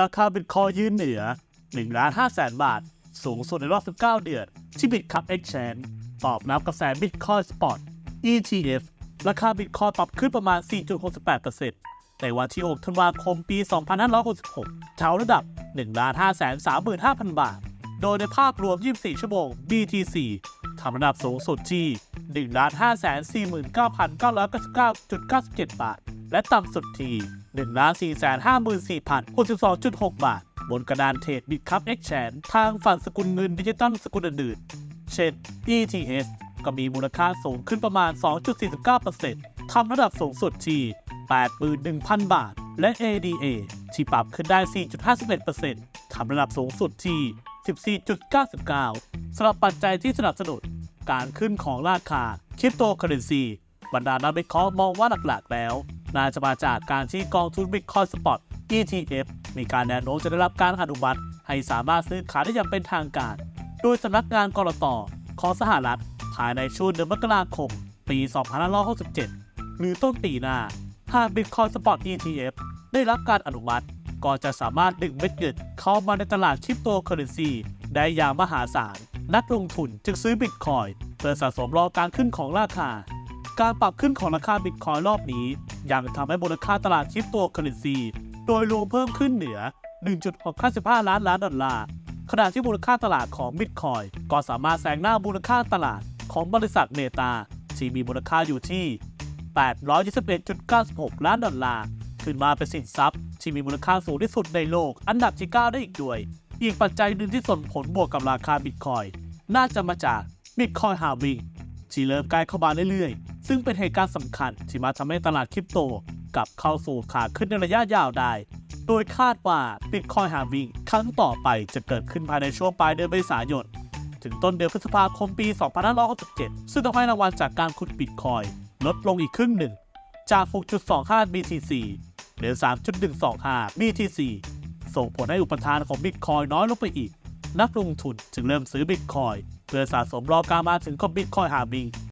ราคาบิตคอยยืนเหนือ1ล้าน5แสนบาท สูงสุดในรอบ 19 เดือน ที่ Bitcup Exchange ตอบรับกระแส Bitcoin Spot ETF ราคาบิตคอยปรับขึ้นประมาณ 4.68%ในวันที่6ธันวาคมปี 2566แถวระดับ 1 5 3 5 0 0 0 บาท โดยในภาพรวม 24 ชั่วโมง BTC ทำระดับสูงสุดที่ 1 5 4 9 9 9 9 7บาท และต่ำสุดที่1 4 5 4 0 62.6 บาท บนกระดานเทรด Bitcup Exchange ทางฝั่งสกุลเงินดิจิตอลสกุลอื่นๆ เช่น ETH ก็มีมูลค่าสูงขึ้นประมาณ 2.49%ทำระดับสูงสุดที่ 81,000 บาท และ ADA ที่ปรับขึ้นได้ 4.51%ทำระดับสูงสุดที่ 14.99สำหรับปัจจัยที่สนับสนุนการขึ้นของราคาคริปโตเคอเรนซี บรรดานักวิเคราะห์มองว่าหลักๆแล้ว น่าจะมาจากการที่กองทุน Bitcoin Spot ETF มีการแนวโน้มจะได้รับการอนุมัติ ให้สามารถซื้อขายได้อย่างเป็นทางการ โดยสำนักงานกรตของสหรัฐภายในช่วงเดือนมกราคม ปี 2567 หรือต้นปีหน้า หาก Bitcoin Spot ETF ได้รับการอนุมัติ ก็จะสามารถดึงเม็ดเงินเข้ามาในตลาดคริปโตเคอเรนซีได้อย่างมหาศาล นักลงทุนจึงซื้อบิตคอยเพื่อสะสมรอการขึ้นของราคา การปรับขึ้นของราคาบิตคอยรอบนี้ ยังทำให้มูลค่าตลาดคริปโตเคอเรนซีโดยรวมเพิ่มขึ้นเหนือ 1.655 ล้านล้านดอลลาร์ ขณะที่มูลค่าตลาดของบิตคอยก็สามารถแซงหน้ามูลค่าตลาดของบริษัทเมตาที่มีมูลค่าอยู่ที่ 821.96 ล้านดอลลาร์ ขึ้นมาเป็นสินทรัพย์ ที่มีมูลค่าสูงที่สุดในโลก อันดับที่ 9 ได้อีกด้วย อีกปัจจัยหนึ่งที่ส่งผลบวกกับราคาบิตคอยน่าจะมาจากบิตคอยฮาวิ่ง ที่เริ่มใกล้เข้ามาเรื่อยๆ ซึ่งเป็นเหตุการณ์สำคัญที่มาทำให้ตลาดคริปโตกลับเข้าสู่ขาขึ้นในระยะยาวได้ โดยคาดว่า Bitcoin Halving ครั้งต่อไปจะเกิดขึ้นภายในช่วงปลายเดือนเมษายนถึงต้นเดือนพฤษภาคมปี 2567ซึ่งทำให้รางวัลจากการขุดบิตคอยลดลงอีกครึ่งหนึ่ง จาก 6.25 BTC เหลือ 3.125 BTC ส่งผลให้อุปทานของบิตคอยน้อยลงไปอีก นักลงทุนจึงเริ่มซื้อบิตคอย เพื่อสะสมรอการมาถึงของบิตคอยฮาบิง